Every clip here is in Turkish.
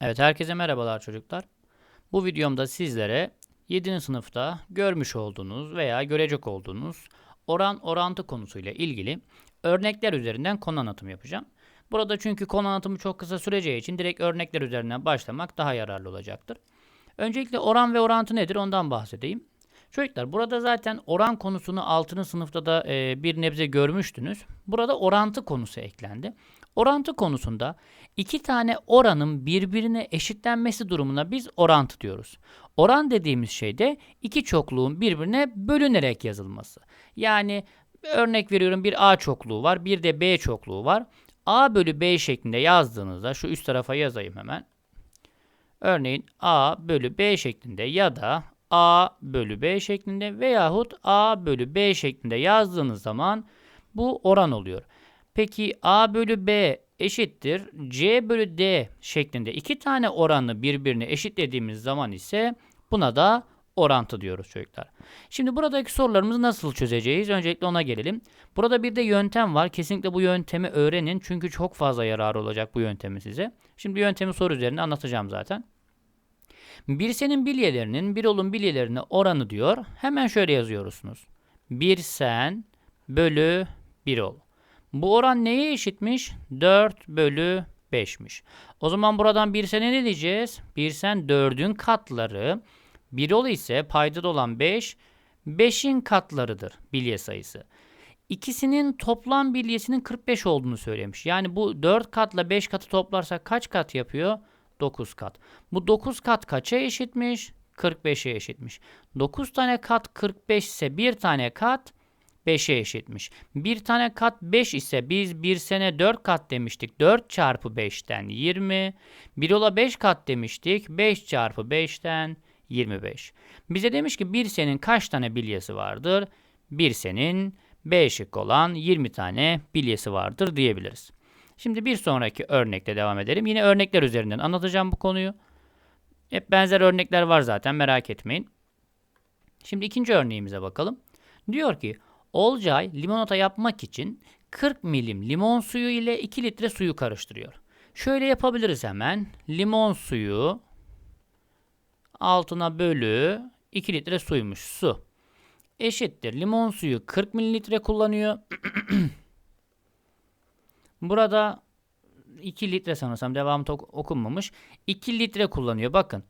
Evet herkese merhabalar çocuklar. Bu videomda sizlere 7. sınıfta görmüş olduğunuz veya görecek olduğunuz oran orantı konusuyla ilgili örnekler üzerinden konu anlatımı yapacağım. Burada çünkü konu anlatımı çok kısa süreceği için direkt örnekler üzerinden başlamak daha yararlı olacaktır. Öncelikle oran ve orantı nedir ondan bahsedeyim. Çocuklar burada zaten oran konusunu 6. sınıfta da e, bir nebze görmüştünüz. Burada orantı konusu eklendi. Orantı konusunda iki tane oranın birbirine eşitlenmesi durumuna biz orantı diyoruz. Oran dediğimiz şey de iki çokluğun birbirine bölünerek yazılması. Yani örnek veriyorum bir A çokluğu var bir de B çokluğu var. A bölü B şeklinde yazdığınızda şu üst tarafa yazayım hemen. Örneğin A bölü B şeklinde ya da A bölü B şeklinde veyahut A bölü B şeklinde yazdığınız zaman bu oran oluyor. Peki A bölü B eşittir C bölü D şeklinde iki tane oranı birbirine eşitlediğimiz zaman ise buna da orantı diyoruz çocuklar. Şimdi buradaki sorularımızı nasıl çözeceğiz? Öncelikle ona gelelim. Burada bir de yöntem var. Kesinlikle bu yöntemi öğrenin. Çünkü çok fazla yararı olacak bu yöntemi size. Şimdi yöntemi soru üzerinde anlatacağım zaten. Bir senin bilyelerinin bir olun bilyelerine oranı diyor. Hemen şöyle yazıyorsunuz. Bir sen bölü bir ol. Bu oran neye eşitmiş? 4 bölü 5'miş. O zaman buradan bir sene ne diyeceğiz? Bir sen 4'ün katları. Bir ol ise payda olan 5. 5'in katlarıdır bilye sayısı. İkisinin toplam bilyesinin 45 olduğunu söylemiş. Yani bu 4 katla 5 katı toplarsak kaç kat yapıyor? 9 kat. Bu 9 kat kaça eşitmiş? 45'e eşitmiş. 9 tane kat 45 ise bir tane kat 5'e eşitmiş. Bir tane kat 5 ise biz bir sene 4 kat demiştik. 4 çarpı 5'ten 20. Bir ola 5 kat demiştik. 5 çarpı 5'ten 25. Bize demiş ki bir senin kaç tane bilyesi vardır? Bir senin B şık olan 20 tane bilyesi vardır diyebiliriz. Şimdi bir sonraki örnekte devam edelim. Yine örnekler üzerinden anlatacağım bu konuyu. Hep benzer örnekler var zaten merak etmeyin. Şimdi ikinci örneğimize bakalım. Diyor ki Olcay limonata yapmak için 40 milim limon suyu ile 2 litre suyu karıştırıyor. Şöyle yapabiliriz hemen. Limon suyu altına bölü 2 litre suymuş su. Eşittir. Limon suyu 40 mililitre kullanıyor. Burada 2 litre sanırsam devamı okunmamış. 2 litre kullanıyor. Bakın.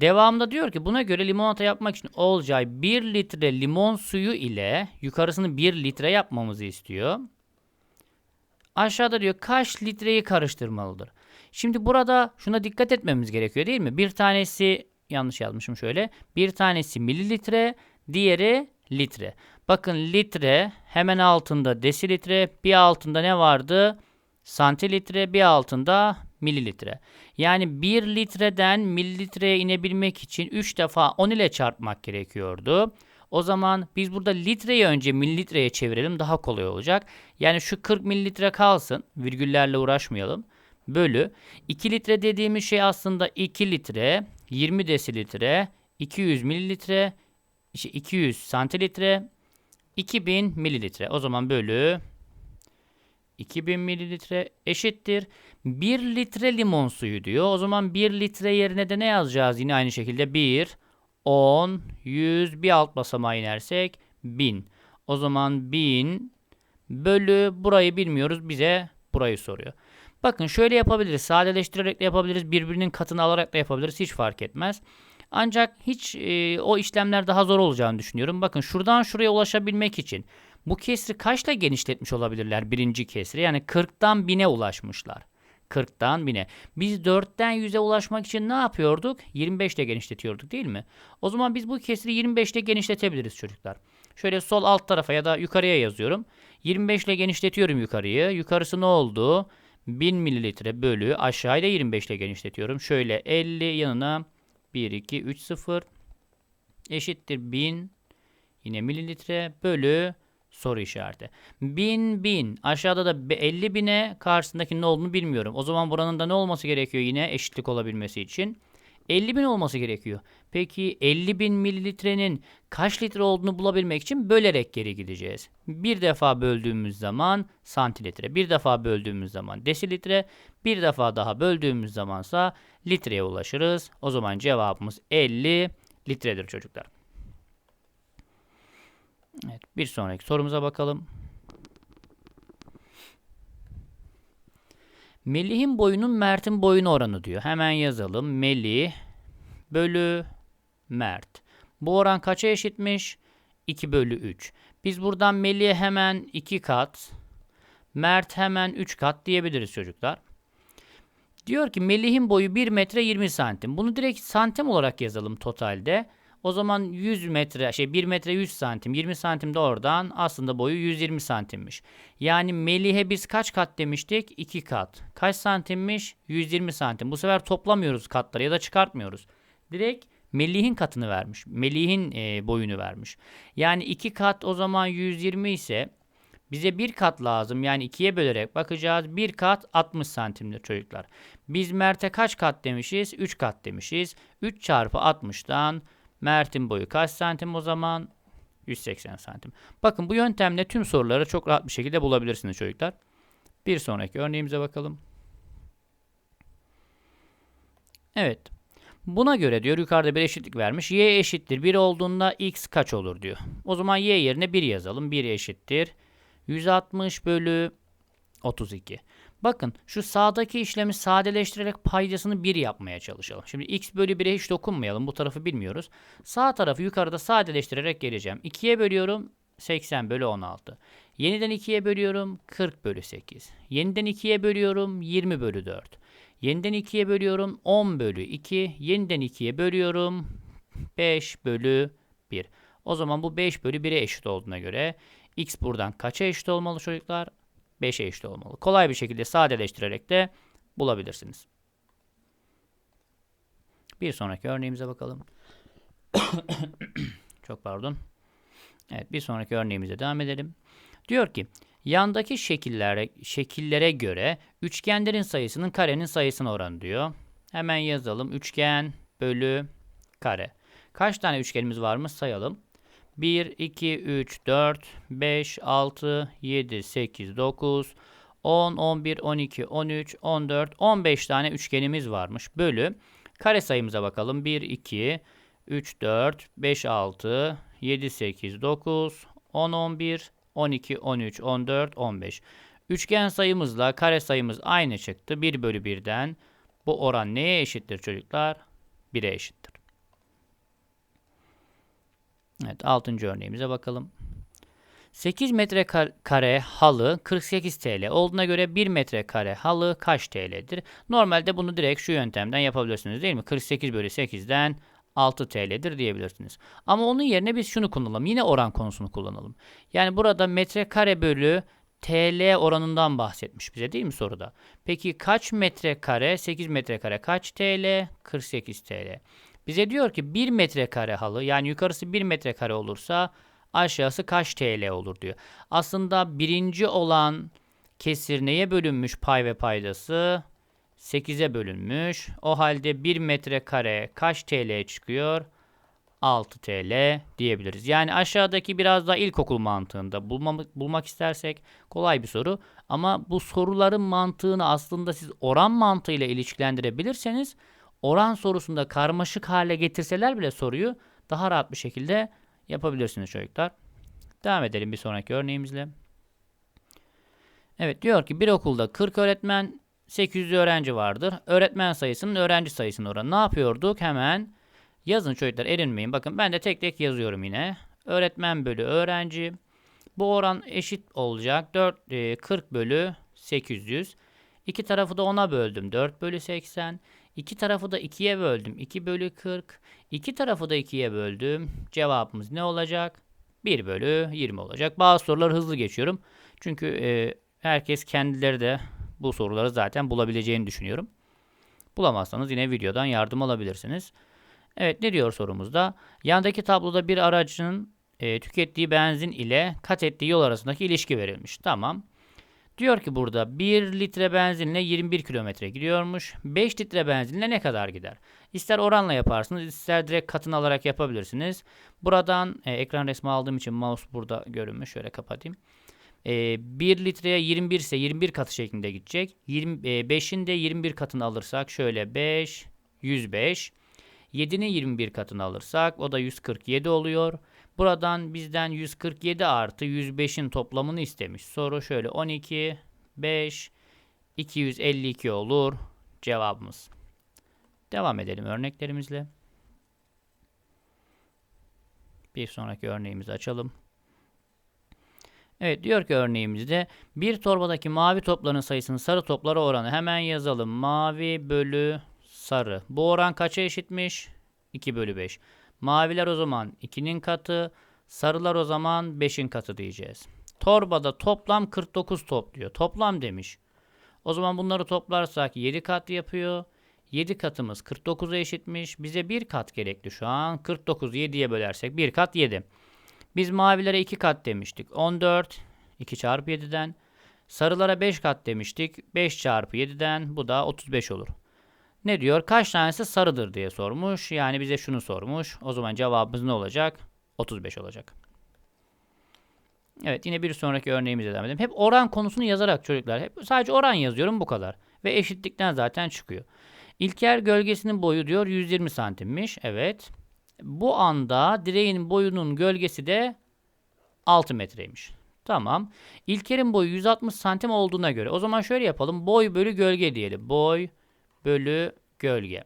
Devamında diyor ki buna göre limonata yapmak için Olcay 1 litre limon suyu ile yukarısını 1 litre yapmamızı istiyor. Aşağıda diyor kaç litreyi karıştırmalıdır. Şimdi burada şuna dikkat etmemiz gerekiyor değil mi? Bir tanesi yanlış yazmışım şöyle. Bir tanesi mililitre, diğeri litre. Bakın litre hemen altında desilitre, bir altında ne vardı? Santilitre, bir altında mililitre. Yani 1 litreden mililitreye inebilmek için 3 defa 10 ile çarpmak gerekiyordu. O zaman biz burada litreyi önce mililitreye çevirelim daha kolay olacak. Yani şu 40 mililitre kalsın. Virgüllerle uğraşmayalım. Bölü 2 litre dediğimiz şey aslında 2 litre, 20 desilitre, 200 mililitre, işte 200 santilitre, 2000 mililitre. O zaman bölü 2000 mililitre eşittir. 1 litre limon suyu diyor. O zaman 1 litre yerine de ne yazacağız? Yine aynı şekilde 1, 10, 100 bir alt basamağa inersek 1000. O zaman 1000 bölü burayı bilmiyoruz bize burayı soruyor. Bakın şöyle yapabiliriz. Sadeleştirerek de yapabiliriz. Birbirinin katını alarak da yapabiliriz. Hiç fark etmez. Ancak hiç e, o işlemler daha zor olacağını düşünüyorum. Bakın şuradan şuraya ulaşabilmek için bu kesri kaçla genişletmiş olabilirler birinci kesri? Yani 40'tan 1000'e ulaşmışlar. 40'tan 1000'e. Biz 4'ten 100'e ulaşmak için ne yapıyorduk? 25 ile genişletiyorduk değil mi? O zaman biz bu kesri 25 ile genişletebiliriz çocuklar. Şöyle sol alt tarafa ya da yukarıya yazıyorum. 25 ile genişletiyorum yukarıyı. Yukarısı ne oldu? 1000 mililitre bölü aşağıya 25 ile genişletiyorum. Şöyle 50 yanına 1, 2, 3, 0 eşittir 1000 yine mililitre bölü soru işareti. 1000 1000 aşağıda da 50 bine karşısındaki ne olduğunu bilmiyorum. O zaman buranın da ne olması gerekiyor yine eşitlik olabilmesi için? 50 bin olması gerekiyor. Peki 50 bin mililitrenin kaç litre olduğunu bulabilmek için bölerek geri gideceğiz. Bir defa böldüğümüz zaman santilitre, bir defa böldüğümüz zaman desilitre, bir defa daha böldüğümüz zamansa litreye ulaşırız. O zaman cevabımız 50 litredir çocuklar. Evet, bir sonraki sorumuza bakalım. Melih'in boyunun Mert'in boyunu oranı diyor. Hemen yazalım. Melih bölü Mert. Bu oran kaça eşitmiş? 2 bölü 3. Biz buradan Melih'e hemen 2 kat, Mert hemen 3 kat diyebiliriz çocuklar. Diyor ki Melih'in boyu 1 metre 20 santim. Bunu direkt santim olarak yazalım totalde. O zaman 100 metre şey 1 metre 100 santim 20 santim de oradan aslında boyu 120 santimmiş. Yani Melih'e biz kaç kat demiştik? 2 kat. Kaç santimmiş? 120 santim. Bu sefer toplamıyoruz katları ya da çıkartmıyoruz. Direkt Melih'in katını vermiş. Melih'in e, boyunu vermiş. Yani 2 kat o zaman 120 ise bize bir kat lazım. Yani ikiye bölerek bakacağız. Bir kat 60 santimdir çocuklar. Biz Mert'e kaç kat demişiz? 3 kat demişiz. 3 çarpı 60'tan Mert'in boyu kaç santim o zaman? 180 santim. Bakın bu yöntemle tüm soruları çok rahat bir şekilde bulabilirsiniz çocuklar. Bir sonraki örneğimize bakalım. Evet. Buna göre diyor yukarıda bir eşitlik vermiş. Y eşittir 1 olduğunda x kaç olur diyor. O zaman y yerine 1 yazalım. 1 eşittir. 160 bölü 32. Bakın şu sağdaki işlemi sadeleştirerek paydasını 1 yapmaya çalışalım. Şimdi x bölü 1'e hiç dokunmayalım. Bu tarafı bilmiyoruz. Sağ tarafı yukarıda sadeleştirerek geleceğim. 2'ye bölüyorum 80 bölü 16. Yeniden 2'ye bölüyorum 40 bölü 8. Yeniden 2'ye bölüyorum 20 bölü 4. Yeniden 2'ye bölüyorum 10 bölü 2. Yeniden 2'ye bölüyorum 5 bölü 1. O zaman bu 5 bölü 1'e eşit olduğuna göre x buradan kaça eşit olmalı çocuklar? 5'e eşit olmalı. Kolay bir şekilde sadeleştirerek de bulabilirsiniz. Bir sonraki örneğimize bakalım. Çok pardon. Evet bir sonraki örneğimize devam edelim. Diyor ki yandaki şekillere, şekillere göre üçgenlerin sayısının karenin sayısına oranı diyor. Hemen yazalım. Üçgen bölü kare. Kaç tane üçgenimiz varmış sayalım. 1, 2, 3, 4, 5, 6, 7, 8, 9, 10, 11, 12, 13, 14, 15 tane üçgenimiz varmış. Bölü kare sayımıza bakalım. 1, 2, 3, 4, 5, 6, 7, 8, 9, 10, 11, 12, 13, 14, 15. Üçgen sayımızla kare sayımız aynı çıktı. 1 bölü 1'den bu oran neye eşittir çocuklar? 1'e eşittir. Evet 6. örneğimize bakalım. 8 metrekare halı 48 TL olduğuna göre 1 metrekare halı kaç TL'dir? Normalde bunu direkt şu yöntemden yapabilirsiniz değil mi? 48 bölü 8'den 6 TL'dir diyebilirsiniz. Ama onun yerine biz şunu kullanalım. Yine oran konusunu kullanalım. Yani burada metrekare bölü TL oranından bahsetmiş bize değil mi soruda? Peki kaç metrekare? 8 metrekare kaç TL? 48 TL. Bize diyor ki 1 metrekare halı yani yukarısı 1 metrekare olursa aşağısı kaç TL olur diyor. Aslında birinci olan kesir neye bölünmüş pay ve paydası? 8'e bölünmüş. O halde 1 metrekare kaç TL çıkıyor? 6 TL diyebiliriz. Yani aşağıdaki biraz daha ilkokul mantığında bulmamak, bulmak istersek kolay bir soru. Ama bu soruların mantığını aslında siz oran mantığıyla ilişkilendirebilirseniz oran sorusunda karmaşık hale getirseler bile soruyu daha rahat bir şekilde yapabilirsiniz çocuklar. Devam edelim bir sonraki örneğimizle. Evet diyor ki bir okulda 40 öğretmen 800 öğrenci vardır. Öğretmen sayısının öğrenci sayısının oranı. Ne yapıyorduk? Hemen yazın çocuklar erinmeyin. Bakın ben de tek tek yazıyorum yine. Öğretmen bölü öğrenci. Bu oran eşit olacak. 4, 40 bölü 800. İki tarafı da 10'a böldüm. 4 bölü 80. İki tarafı da 2'ye böldüm. 2 bölü 40. İki tarafı da 2'ye böldüm. Cevabımız ne olacak? 1 bölü 20 olacak. Bazı soruları hızlı geçiyorum. Çünkü e, herkes kendileri de bu soruları zaten bulabileceğini düşünüyorum. Bulamazsanız yine videodan yardım alabilirsiniz. Evet ne diyor sorumuzda? Yandaki tabloda bir aracın e, tükettiği benzin ile kat ettiği yol arasındaki ilişki verilmiş. Tamam. Diyor ki burada 1 litre benzinle 21 kilometre gidiyormuş. 5 litre benzinle ne kadar gider? İster oranla yaparsınız, ister direkt katını alarak yapabilirsiniz. Buradan e, ekran resmi aldığım için mouse burada görünmüş. Şöyle kapatayım. E, 1 litreye 21 ise 21 katı şeklinde gidecek. 20, e, 5'in de 21 katını alırsak şöyle 5, 105. 7'nin 21 katını alırsak o da 147 oluyor. Buradan bizden 147 artı 105'in toplamını istemiş. Soru şöyle 12, 5, 252 olur cevabımız. Devam edelim örneklerimizle. Bir sonraki örneğimizi açalım. Evet diyor ki örneğimizde bir torbadaki mavi topların sayısının sarı toplara oranı hemen yazalım. Mavi bölü sarı. Bu oran kaça eşitmiş? 2 bölü 5. Maviler o zaman 2'nin katı, sarılar o zaman 5'in katı diyeceğiz. Torbada toplam 49 topluyor. Toplam demiş. O zaman bunları toplarsak 7 kat yapıyor. 7 katımız 49'a eşitmiş. Bize 1 kat gerekli şu an. 49'u 7'ye bölersek 1 kat 7. Biz mavilere 2 kat demiştik. 14 2 çarpı 7'den. Sarılara 5 kat demiştik. 5 çarpı 7'den bu da 35 olur. Ne diyor? Kaç tanesi sarıdır diye sormuş. Yani bize şunu sormuş. O zaman cevabımız ne olacak? 35 olacak. Evet yine bir sonraki örneğimize devam edelim. Hep oran konusunu yazarak çocuklar. Hep sadece oran yazıyorum bu kadar. Ve eşitlikten zaten çıkıyor. İlker gölgesinin boyu diyor 120 santimmiş. Evet. Bu anda direğin boyunun gölgesi de 6 metreymiş. Tamam. İlker'in boyu 160 santim olduğuna göre. O zaman şöyle yapalım. Boy bölü gölge diyelim. Boy bölü gölge.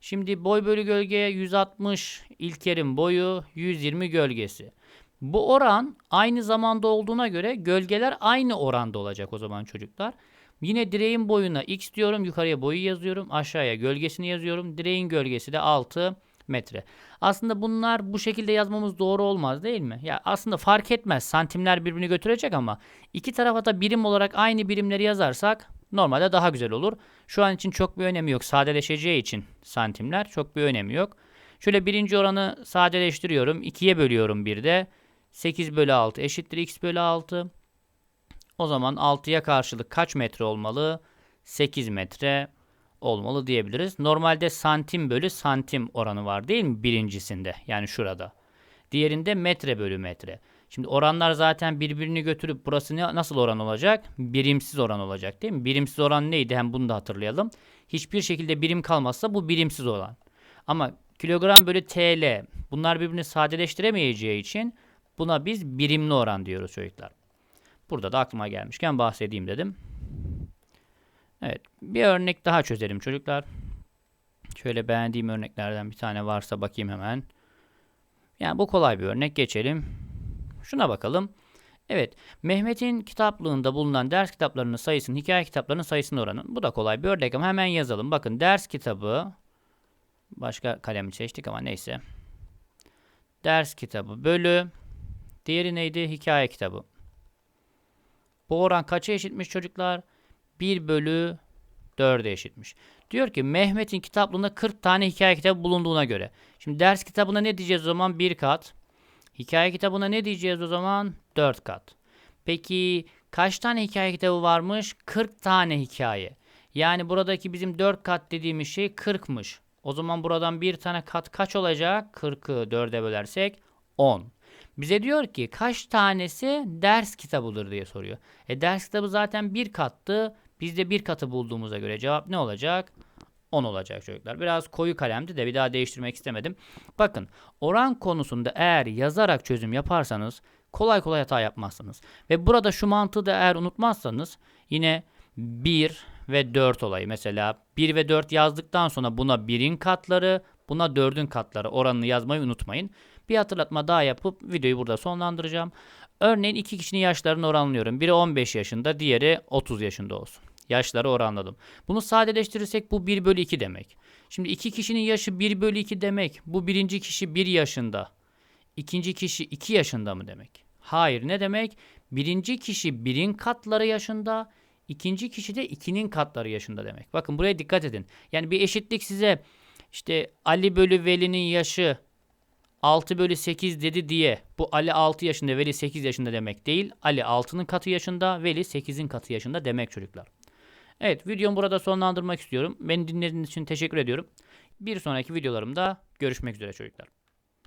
Şimdi boy bölü gölge 160 İlker'in boyu 120 gölgesi. Bu oran aynı zamanda olduğuna göre gölgeler aynı oranda olacak o zaman çocuklar. Yine direğin boyuna x diyorum. Yukarıya boyu yazıyorum. Aşağıya gölgesini yazıyorum. Direğin gölgesi de 6 metre. Aslında bunlar bu şekilde yazmamız doğru olmaz değil mi? Ya aslında fark etmez. Santimler birbirini götürecek ama iki tarafa da birim olarak aynı birimleri yazarsak normalde daha güzel olur. Şu an için çok bir önemi yok. Sadeleşeceği için santimler çok bir önemi yok. Şöyle birinci oranı sadeleştiriyorum. 2'ye bölüyorum bir de. 8 bölü 6 eşittir x bölü 6. O zaman 6'ya karşılık kaç metre olmalı? 8 metre olmalı diyebiliriz. Normalde santim bölü santim oranı var değil mi birincisinde? Yani şurada. Diğerinde metre bölü metre. Şimdi oranlar zaten birbirini götürüp burası ne, nasıl oran olacak? Birimsiz oran olacak değil mi? Birimsiz oran neydi? Hem bunu da hatırlayalım. Hiçbir şekilde birim kalmazsa bu birimsiz oran. Ama kilogram bölü TL bunlar birbirini sadeleştiremeyeceği için buna biz birimli oran diyoruz çocuklar. Burada da aklıma gelmişken bahsedeyim dedim. Evet bir örnek daha çözelim çocuklar. Şöyle beğendiğim örneklerden bir tane varsa bakayım hemen. Yani bu kolay bir örnek geçelim. Şuna bakalım. Evet, Mehmet'in kitaplığında bulunan ders kitaplarının sayısının hikaye kitaplarının sayısına oranı. Bu da kolay bir örnek ama hemen yazalım. Bakın ders kitabı başka kalemi seçtik ama neyse. Ders kitabı bölü diğeri neydi? Hikaye kitabı. Bu oran kaça eşitmiş çocuklar? 1 bölü 4'e eşitmiş. Diyor ki Mehmet'in kitaplığında 40 tane hikaye kitabı bulunduğuna göre. Şimdi ders kitabına ne diyeceğiz o zaman? 1 kat. Hikaye kitabına ne diyeceğiz o zaman? 4 kat. Peki kaç tane hikaye kitabı varmış? 40 tane hikaye. Yani buradaki bizim 4 kat dediğimiz şey 40'mış. O zaman buradan bir tane kat kaç olacak? 40'ı 4'e bölersek 10. Bize diyor ki kaç tanesi ders kitabıdır diye soruyor. E ders kitabı zaten bir kattı. Biz de bir katı bulduğumuza göre cevap ne olacak? 10 olacak çocuklar. Biraz koyu kalemdi de bir daha değiştirmek istemedim. Bakın oran konusunda eğer yazarak çözüm yaparsanız kolay kolay hata yapmazsınız. Ve burada şu mantığı da eğer unutmazsanız yine 1 ve 4 olayı mesela 1 ve 4 yazdıktan sonra buna 1'in katları buna 4'ün katları oranını yazmayı unutmayın. Bir hatırlatma daha yapıp videoyu burada sonlandıracağım. Örneğin iki kişinin yaşlarını oranlıyorum. Biri 15 yaşında, diğeri 30 yaşında olsun. Yaşları oranladım. Bunu sadeleştirirsek bu 1 bölü 2 demek. Şimdi iki kişinin yaşı 1 bölü 2 demek. Bu birinci kişi 1 yaşında. İkinci kişi 2 yaşında mı demek? Hayır ne demek? Birinci kişi 1'in katları yaşında. ikinci kişi de 2'nin katları yaşında demek. Bakın buraya dikkat edin. Yani bir eşitlik size işte Ali bölü Veli'nin yaşı 6 bölü 8 dedi diye bu Ali 6 yaşında Veli 8 yaşında demek değil. Ali 6'nın katı yaşında Veli 8'in katı yaşında demek çocuklar. Evet videomu burada sonlandırmak istiyorum. Beni dinlediğiniz için teşekkür ediyorum. Bir sonraki videolarımda görüşmek üzere çocuklar.